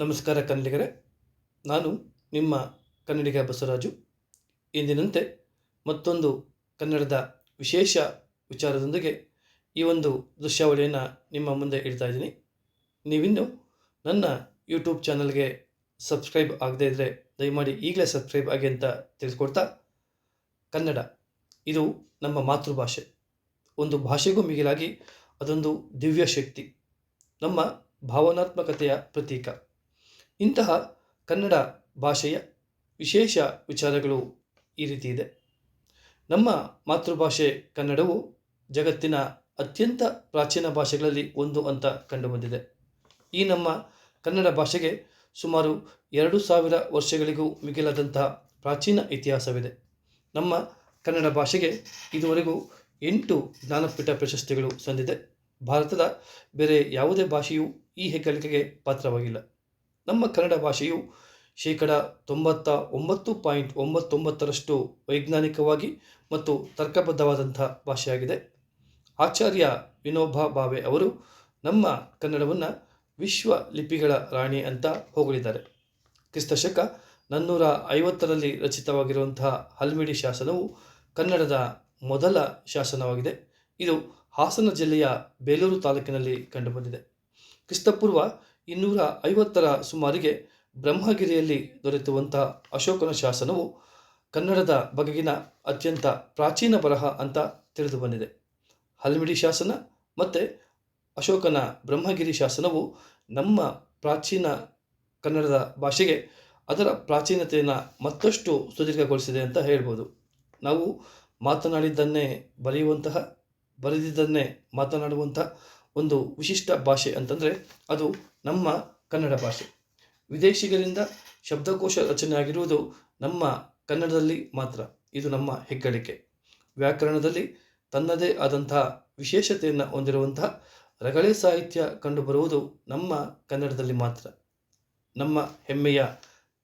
ನಮಸ್ಕಾರ ಕನ್ನಡಿಗರೇ. ನಾನು ನಿಮ್ಮ ಕನ್ನಡಿಗ ಬಸವರಾಜು. ಇಂದಿನಂತೆ ಮತ್ತೊಂದು ಕನ್ನಡದ ವಿಶೇಷ ವಿಚಾರದೊಂದಿಗೆ ಈ ಒಂದು ದೃಶ್ಯಾವಳಿಯನ್ನು ನಿಮ್ಮ ಮುಂದೆ ಇಡ್ತಾ ಇದ್ದೀನಿ. ನೀವಿನ್ನು ನನ್ನ ಯೂಟ್ಯೂಬ್ ಚಾನಲ್ಗೆ ಸಬ್ಸ್ಕ್ರೈಬ್ ಆಗದೇ ಇದ್ದರೆ ದಯಮಾಡಿ ಈಗಲೇ ಸಬ್ಸ್ಕ್ರೈಬ್ ಆಗಿ ಅಂತ ತಿಳಿಸ್ಕೊಡ್ತಾ ಕನ್ನಡ, ಇದು ನಮ್ಮ ಮಾತೃಭಾಷೆ. ಒಂದು ಭಾಷೆಗೂ ಮಿಗಿಲಾಗಿ ಅದೊಂದು ದಿವ್ಯ ಶಕ್ತಿ ನಮ್ಮ ಭಾವನಾತ್ಮಕತೆಯ ಪ್ರತೀಕ. ಇಂತಹ ಕನ್ನಡ ಭಾಷೆಯ ವಿಶೇಷ ವಿಚಾರಗಳು ಈ ರೀತಿ ಇದೆ. ನಮ್ಮ ಮಾತೃಭಾಷೆ ಕನ್ನಡವು ಜಗತ್ತಿನ ಅತ್ಯಂತ ಪ್ರಾಚೀನ ಭಾಷೆಗಳಲ್ಲಿ ಒಂದು ಅಂತ ಕಂಡುಬಂದಿದೆ. ಈ ನಮ್ಮ ಕನ್ನಡ ಭಾಷೆಗೆ ಸುಮಾರು ಎರಡು ಸಾವಿರ ವರ್ಷಗಳಿಗೂ ಮಿಗಿಲಾದಂತಹ ಪ್ರಾಚೀನ ಇತಿಹಾಸವಿದೆ. ನಮ್ಮ ಕನ್ನಡ ಭಾಷೆಗೆ ಇದುವರೆಗೂ ಎಂಟು ಜ್ಞಾನಪೀಠ ಪ್ರಶಸ್ತಿಗಳು ಸಂದಿದೆ. ಭಾರತದ ಬೇರೆ ಯಾವುದೇ ಭಾಷೆಯೂ ಈ ಹೆಗ್ಗಳಿಕೆಗೆ ಪಾತ್ರವಾಗಿಲ್ಲ. ನಮ್ಮ ಕನ್ನಡ ಭಾಷೆಯು ಶೇಕಡ ತೊಂಬತ್ತ ಒಂಬತ್ತು ಪಾಯಿಂಟ್ ಒಂಬತ್ತೊಂಬತ್ತರಷ್ಟು ವೈಜ್ಞಾನಿಕವಾಗಿ ಮತ್ತು ತರ್ಕಬದ್ಧವಾದಂಥ ಭಾಷೆಯಾಗಿದೆ. ಆಚಾರ್ಯ ವಿನೋಬಾ ಭಾವೆ ಅವರು ನಮ್ಮ ಕನ್ನಡವನ್ನು ವಿಶ್ವ ಲಿಪಿಗಳ ರಾಣಿ ಅಂತ ಹೊಗಳಿದ್ದಾರೆ. ಕ್ರಿಸ್ತಶಕ ನನ್ನೂರ ಐವತ್ತರಲ್ಲಿ ರಚಿತವಾಗಿರುವಂತಹ ಹಲ್ಮಿಡಿ ಶಾಸನವು ಕನ್ನಡದ ಮೊದಲ ಶಾಸನವಾಗಿದೆ. ಇದು ಹಾಸನ ಜಿಲ್ಲೆಯ ಬೇಲೂರು ತಾಲೂಕಿನಲ್ಲಿ ಕಂಡುಬಂದಿದೆ. ಕ್ರಿಸ್ತಪೂರ್ವ ಇನ್ನೂರ ಐವತ್ತರ ಸುಮಾರಿಗೆ ಬ್ರಹ್ಮಗಿರಿಯಲ್ಲಿ ದೊರೆತುವಂಥ ಅಶೋಕನ ಶಾಸನವು ಕನ್ನಡದ ಬಗೆಗಿನ ಅತ್ಯಂತ ಪ್ರಾಚೀನ ಬರಹ ಅಂತ ತಿಳಿದು ಬಂದಿದೆ ಹಲ್ಮಿಡಿ ಶಾಸನ ಮತ್ತು ಅಶೋಕನ ಬ್ರಹ್ಮಗಿರಿ ಶಾಸನವು ನಮ್ಮ ಪ್ರಾಚೀನ ಕನ್ನಡದ ಭಾಷೆಗೆ ಅದರ ಪ್ರಾಚೀನತೆಯನ್ನು ಮತ್ತಷ್ಟು ಸುದೀರ್ಘಗೊಳಿಸಿದೆ ಅಂತ ಹೇಳ್ಬೋದು. ನಾವು ಮಾತನಾಡಿದ್ದನ್ನೇ ಬರೆಯುವಂತಹ, ಬರೆದಿದ್ದನ್ನೇ ಮಾತನಾಡುವಂಥ ಒಂದು ವಿಶಿಷ್ಟ ಭಾಷೆ ಅಂತಂದರೆ ಅದು ನಮ್ಮ ಕನ್ನಡ ಭಾಷೆ. ವಿದೇಶಿಗರಿಂದ ಶಬ್ದಕೋಶ ರಚನೆ ಆಗಿರುವುದು ನಮ್ಮ ಕನ್ನಡದಲ್ಲಿ ಮಾತ್ರ. ಇದು ನಮ್ಮ ಹೆಗ್ಗಳಿಕೆ. ವ್ಯಾಕರಣದಲ್ಲಿ ತನ್ನದೇ ಆದಂತಹ ವಿಶೇಷತೆಯನ್ನು ಹೊಂದಿರುವಂತಹ ರಗಳೆ ಸಾಹಿತ್ಯ ಕಂಡುಬರುವುದು ನಮ್ಮ ಕನ್ನಡದಲ್ಲಿ ಮಾತ್ರ. ನಮ್ಮ ಹೆಮ್ಮೆಯ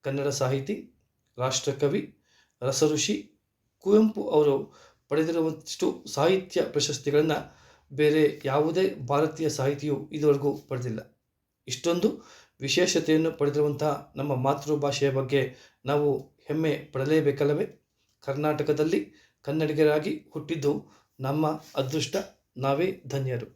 ಕನ್ನಡ ಸಾಹಿತಿ, ರಾಷ್ಟ್ರಕವಿ ರಸಋಷಿ ಕುವೆಂಪು ಅವರು ಪಡೆದಿರುವಷ್ಟು ಸಾಹಿತ್ಯ ಪ್ರಶಸ್ತಿಗಳನ್ನು ಬೇರೆ ಯಾವುದೇ ಭಾರತೀಯ ಸಾಹಿತಿಯು ಇದುವರೆಗೂ ಪಡೆದಿಲ್ಲ. ಇಷ್ಟೊಂದು ವಿಶೇಷತೆಯನ್ನು ಪಡೆದಿರುವಂತಹ ನಮ್ಮ ಮಾತೃಭಾಷೆಯ ಬಗ್ಗೆ ನಾವು ಹೆಮ್ಮೆ ಪಡಲೇಬೇಕಲ್ಲವೇ? ಕರ್ನಾಟಕದಲ್ಲಿ ಕನ್ನಡಿಗರಾಗಿ ಹುಟ್ಟಿದ್ದು ನಮ್ಮ ಅದೃಷ್ಟ, ನಾವೇ ಧನ್ಯರು.